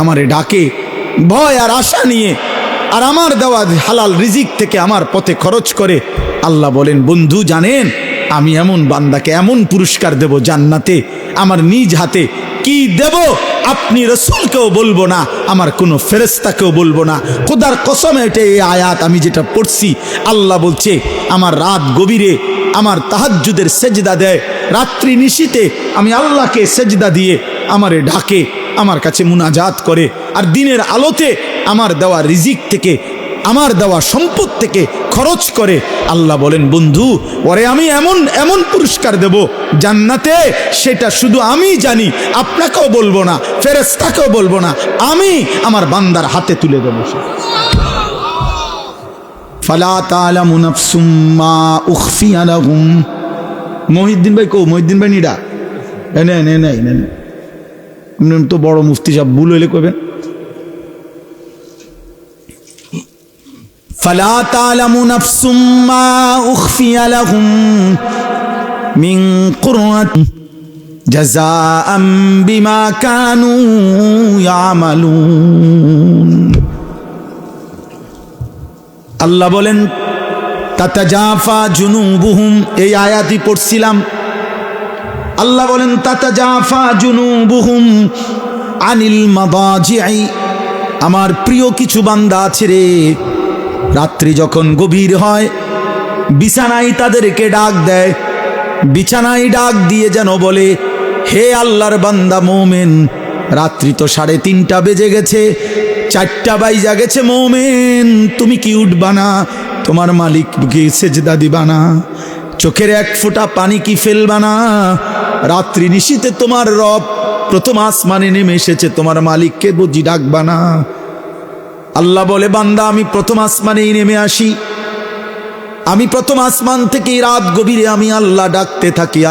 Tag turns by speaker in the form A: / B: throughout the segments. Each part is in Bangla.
A: আমারে ডাকে, ভয় আর আশা নিয়ে। আর আমার দেওয়া হালাল রিজিক থেকে আমার পথে খরচ করে। আল্লাহ বলেন, বন্ধু, জানেন, আমি এমন বান্দাকে এমন পুরস্কার দেব জান্নাতে। আমার নিজ হাতে কি দেব আপনি রসুলকেও বলব না, আমার কোনো ফেরেস্তাকেও বলব না। খোদার কসমে, এটা এই আয়াত আমি যেটা পড়ছি, আল্লাহ বলছে, আমার রাত গভীরে আমার তাহাজ্জুদের সেজদা দেয়। রাত্রি নিশীতে আমি আল্লাহকে সেজদা দিয়ে আমারে ডাকে। আমার কাছে মুনাজাত করে আর দিনের আলোতে আমার দেওয়া রিজিক থেকে, আমার দেওয়া সম্পদ থেকে খরচ করে। আল্লাহ বলেন, বন্ধু ওরে আমি এমন এমন পুরস্কার দেব জান্নাতে, সেটা শুধু আমি জানি, আপনাকেও বলব না ফেরেস্তাকেও বলব না, আমি আমার বান্দার হাতে তুলে দেবো সে। ফালা তালামু নাফসুম মা উখফিয়া লাহুম। মহিউদ্দিন ভাই কো, মহিউদ্দিন ভাই নিডা। এ নে নে নে নে আপনি তো বড় মুফতি সাহেব ভুল হইলে কইবেন فلا تعلم نفس ما أخفي لهم من قرة جزاء بما كانوا يعملون আল্লাহ বলেন তাতাজাফা জুনুবুহুম এই আয়াতই পড়ছিলাম আল্লাহ বলেন, তাতাজাফা জুনুবুহুম আনিল আমার প্রিয় কিছু বান্দা আছে রে। রাত্রি যখন গভীর হয়, বিছানায় তাদেরকে ডাক দেয়। বিছানায় ডাক দিয়ে যেন বলে, হে আল্লাহর বান্দা মোমেন, রাত্রি তো সাড়ে তিনটা বেজে গেছে, চারটা বাইজা গেছে মৌমেন। তুমি কি উঠবা না? তোমার মালিককে সেজদা দিবা না। চোখের এক ফোঁটা পানি কি ফেলবা না? রাত্রি নিশীতে তোমার রব, প্রথম আসমানে নেমে এসেছে। তোমার মালিককে বুঝি ডাকবা না? আল্লাহ বলে, বান্দা, আমি প্রথম আসমানেই নেমে আসি। আমি প্রথম আসমান থেকে রাত গভীরে আমি আল্লাহ ডাকতে থাকি।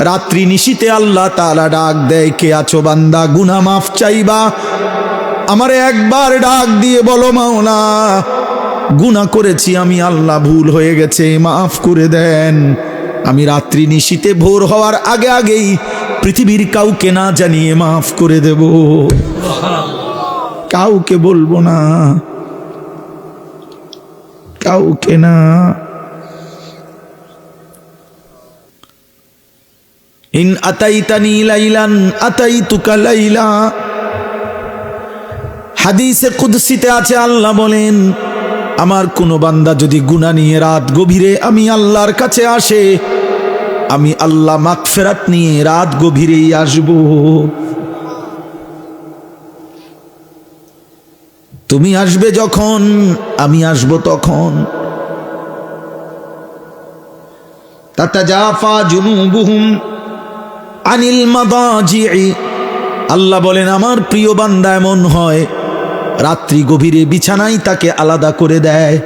A: রাত্রি নিশীতে আল্লাহ তাআলা ডাক দেয়, কে আছো বান্দা? গুনাহ মাফ চাইবা? আমারে একবার ডাক দিয়ে বলো, মাওলা গুনাহ করেছি, আমি আল্লাহ ভুল হয়ে গেছে, মাফ করে দেন। আমি রাত্রি নিশীতে ভোর হওয়ার আগে আগেই পৃথিবীর কাউকে না জানিয়ে মাফ করে দেব। কাউকে বলব না। কাউকে না। ইন আতাইতানি লাইলান, আতাইতুকা লাইলা। হাদিসে কুদসিতে আছে, আল্লাহ বলেন আমার কোনো বান্দা যদি গুনাহ নিয়ে রাত গভীরে আমি আল্লাহর কাছে আসে, আমি আল্লাহ মাগফেরাত নিয়ে রাত গভীরেই আসব। তুমি আসবে যখন, আমি আসব তখন। আনিল আল্লাহ বলেন, আমার প্রিয় বান্দা এমন হয় রাত্রি গভীরে বিছানাই তাকে আলাদা করে দেয়।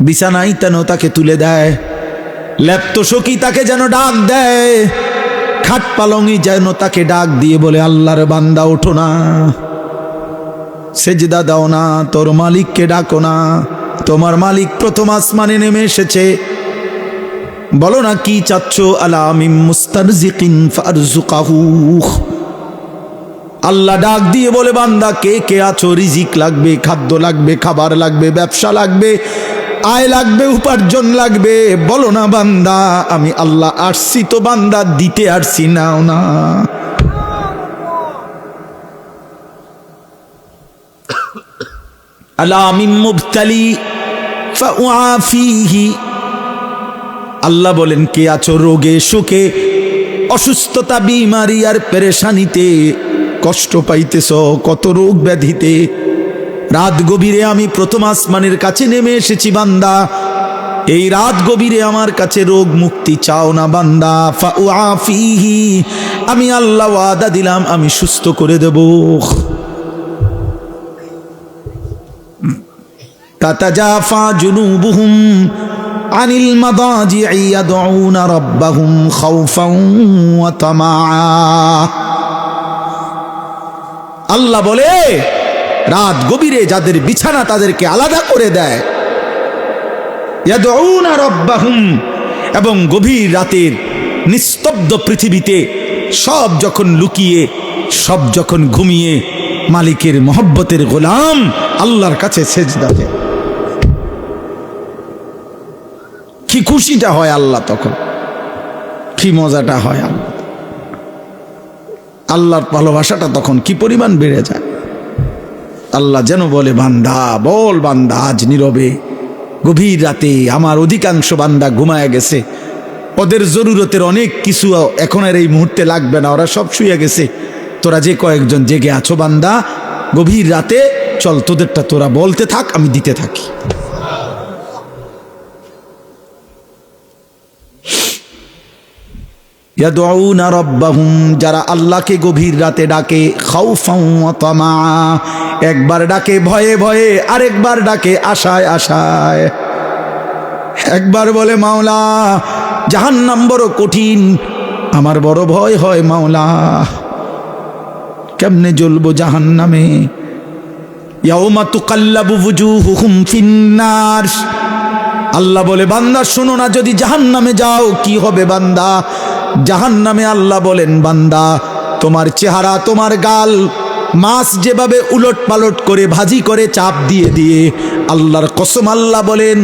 A: বিছানাই তেন তাকে তুলে দেয়। ল্যাপ্তসখী তাকে যেন ডাক দেয়। খাট পালঙ্গি যেন তাকে ডাক দিয়ে বলে, আল্লাহর বান্দা, ওঠো না। সেজদা দাও না। তোর মালিককে ডাকো না। তোমার মালিক প্রথম আসমানে নেমে এসেছে। বলো না, কি চাচ্ছ? আলামিম মুস্তারজিকিন ফারজুকাহু আল্লাহ ডাক দিয়ে বলে, বান্দা, কে কে আছো? রিজিক লাগবে, খাদ্য লাগবে, খাবার লাগবে, ব্যবসা লাগবে, আয় লাগবে, উপার্জন লাগবে। বলো না, বান্দা, আমি আল্লাহ আসছি তো, বান্দা, দিতে আসছি, নাও না। আল্লাহ বলেন, কে আছো? রোগে শোকে অসুস্থতা, বিমারি আর পেরেশানিতে? কষ্ট পাইতেছ, কত রোগ ব্যাধিতে। রাত গভীরে আমি প্রথম আসমানের কাছে নেমে এসেছি, বান্দা। এই রাত গভীরে আমার কাছে রোগ মুক্তি চাও না, বান্দা। আমি আল্লাহ ওয়াদা দিলাম, আমি সুস্থ করে দেব। তাতাজাফা জুনুবুহুম আনিল মাদাজি'i ইয়াদউনা রাব্বাহুম খাউফান ওয়া তামাআ। আল্লাহ বলে, রাত গভীরে যাদের বিছানা তাদেরকে আলাদা করে দেয়। এবং গভীর রাতের নিস্তব্ধ পৃথিবীতে সব যখন লুকিয়ে, সব যখন ঘুমিয়ে, মালিকের মহব্বতের গোলাম আল্লাহর কাছে সেজদাতে কি খুশিটা হয় আল্লাহ তখন, কি মজাটা হয় আল্লাহ। আল্লাহর ভালোবাসাটা তখন কি পরিমাণ বেড়ে যায়? আল্লাহ যেন বলে, বান্দা, বল বান্দা, আজ নীরবে, গভীর রাতে আমার অধিকাংশ বান্দা ঘুমায় গেছে। ওদের জরুরতের অনেক কিছু এখন আর এই মুহূর্তে লাগবে না, ওরা সব শুয়ে গেছে। তোরা যে কয়েকজন জেগে আছো বান্দা, গভীর রাতে চল, তোদেরটা তোরা বলতে থাক, আমি দিতে থাকি। যারা আল্লাহকে গভীর রাতে ডাকে একবার ডাকে ভয়ে ভয়ে, আরেকবার ডাকে আশায় আশায়। একবার বলে, মাওলা, জাহান্নাম বড় কঠিন, আমার বড় ভয় হয় মাওলা। কেমনে জ্বলবো জাহান্নামে? ইয়াউমা তুকাল্লাবু বুজুহুহুম ফিন্নার আল্লাহ বলে, বান্দা, শুনো না, যদি জাহান নামে যাও, কি হবে বান্দা? জাহান নামে আল্লাহ বলেন, বান্দা, তোমার চেহারা, তোমার গাল, মাছ যেভাবে উলট পালট করে, ভাজি করে, চাপ দিয়ে দিয়ে, আল্লাহর কসম আল্লাহ বলেন,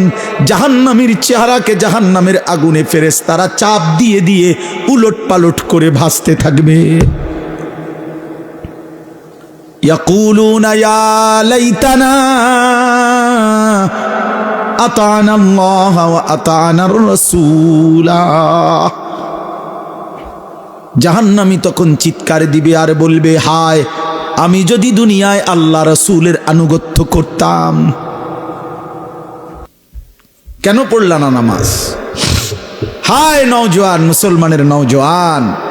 A: জাহান্নামীর চেহারাকে জাহান্নামের আগুনে ফেরেস তারা চাপ দিয়ে দিয়ে উলট পালট করে ভাসতে থাকবে। ইয়াকুলুনা, ইয়া লাইতানা আতান আল্লাহ আতানার রসুলা জাহান্নামি তখন চিৎকার দিবে আর বলবে, হায়, আমি যদি দুনিয়ায় আল্লাহ রসুলের আনুগত্য করতাম, কেন পড়লা না নামাজ? হায় নওজোয়ান, মুসলমানের নওজোয়ান।